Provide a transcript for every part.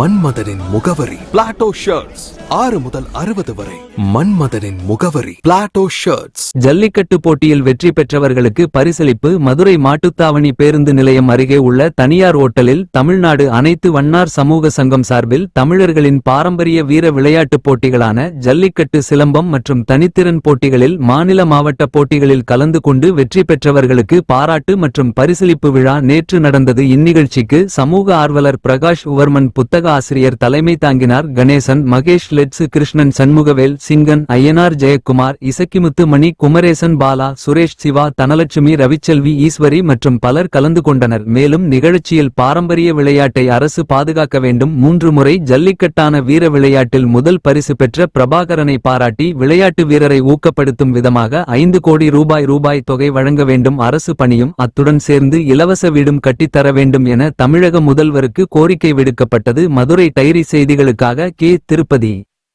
மன்மதனின் முகவரி. Plato shirts ஆறு முதல் அறுபது வரை. மன்மதனின் முகவரி. பிளாட்டோ ஷர்ட்ஸ் ஜல்லிக்கட்டு போட்டியில் வெற்றி பெற்றவர்களுக்கு பரிசளிப்பு மதுரை மாட்டுத்தாவணி பேருந்து நிலையம் அருகே உள்ள தனியார் ஓட்டலில் தமிழ்நாடு அனைத்து வண்ணார் சமூக சங்கம் சார்பில் தமிழர்களின் பாரம்பரிய வீர விளையாட்டுப் போட்டிகளான ஜல்லிக்கட்டு சிலம்பம் மற்றும் தனித்திறன் போட்டிகளில் மாநில மாவட்ட போட்டிகளில் கலந்து கொண்டு வெற்றி பெற்றவர்களுக்கு பாராட்டு மற்றும் பரிசளிப்பு விழா நேற்று நடந்தது. இந்நிகழ்ச்சிக்கு சமூக ஆர்வலர் பிரகாஷ் உவர்மன் புத்தக ஆசிரியர் தலைமை தாங்கினார் கணேசன் மகேஷ் லெட்ஸு கிருஷ்ணன் சண்முகவேல் சிங்கன் ஐயனார் ஜெயக்குமார் இசக்கிமுத்து மணி குமரேசன் பாலா சுரேஷ் சிவா தனலட்சுமி ரவிச்செல்வி ஈஸ்வரி மற்றும் பலர் கலந்து கொண்டனர். மேலும் நிகழ்ச்சியில் பாரம்பரிய விளையாட்டை அரசு பாதுகாக்க வேண்டும். மூன்று முறை ஜல்லிக்கட்டான வீர விளையாட்டில் முதல் பரிசு பெற்ற பிரபாகரனை பாராட்டி விளையாட்டு வீரரை ஊக்கப்படுத்தும் விதமாக ஐந்து கோடி ரூபாய் ரூபாய் தொகை வழங்க வேண்டும். அரசு பணியும் அத்துடன் சேர்ந்து இலவச வீடும் கட்டித்தர வேண்டும் என தமிழக முதல்வருக்கு கோரிக்கை விடுக்கப்பட்டது. மதுரை டைரி செய்திகளுக்காக கே. திருப்பதி.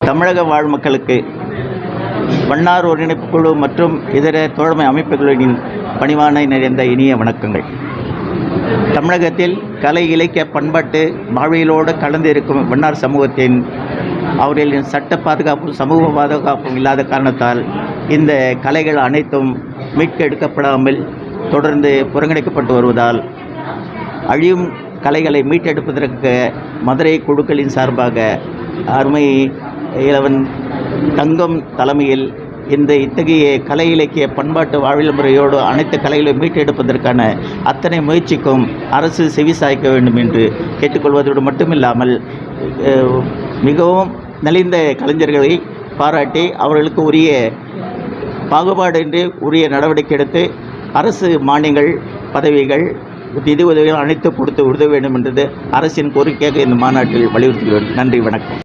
தமிழக வாழ் மக்களுக்கு வண்ணார் ஒருங்கிணைப்பு குழு மற்றும் இதர தோழமை அமைப்புகளின் பணிவான நிறைந்த இனிய வணக்கங்கள். தமிழகத்தில் கலை இலக்கிய பண்பாட்டு வாழ்வியலோடு கலந்து இருக்கும் வண்ணார் சமூகத்தின் அவர்களின் சட்ட பாதுகாப்பும் சமூக பாதுகாப்பும் இல்லாத காரணத்தால் இந்த கலைகள் அனைத்தும் மீட்கெடுக்கப்படாமல் தொடர்ந்து புறங்கணிக்கப்பட்டு வருவதால் அழியும் கலைகளை மீட்டெடுப்பதற்கு மதுரை குழுக்களின் சார்பாக அருமை இளவன் தங்கம் தலைமையில் இந்த இத்தகைய கலை இலக்கிய பண்பாட்டு வாழ்வியல் முறையோடு அனைத்து கலைகளையும் மீட்டெடுப்பதற்கான அத்தனை முயற்சிக்கும் அரசு செவிசாய்க்க வேண்டும் என்று கேட்டுக்கொள்வதோடு மட்டுமில்லாமல் மிகவும் நலிந்த கலைஞர்களை பாராட்டி அவர்களுக்கு உரிய பாகுபாடின்றி உரிய நடவடிக்கை எடுத்து அரசு மானியங்கள் பதவிகள் நிதி உதவிகள் அனைத்து கொடுத்து உதவ வேண்டும் என்றது அரசின் கோரிக்கையாக இந்த மாநாட்டில் வலியுறுத்துகிறேன் நன்றி வணக்கம்